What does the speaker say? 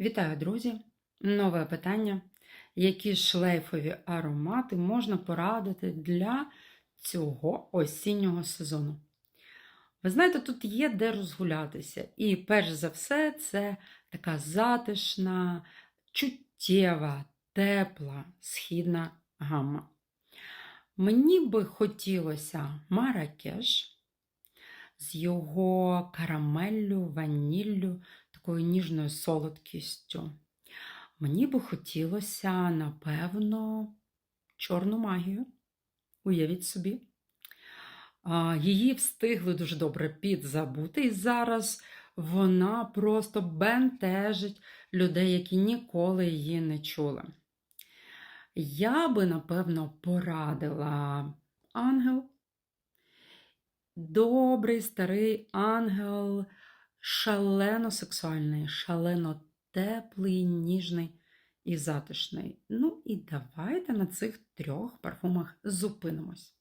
Вітаю, друзі! Нове питання. Які шлейфові аромати можна порадити для цього осіннього сезону? Ви знаєте, тут є де розгулятися. І перш за все, це така затишна, чуттєва, тепла східна гамма. Мені би хотілося Маракеш з його карамеллю, ваніллю, такою ніжною солодкістю. Мені би хотілося, напевно, чорну магію. Уявіть собі. Її встигли дуже добре підзабути, і зараз вона просто бентежить людей, які ніколи її не чули. Я би, напевно, порадила ангел. Добрий старий ангел, шалено сексуальний, шалено теплий, ніжний і затишний. Ну і давайте на цих трьох парфумах зупинимось.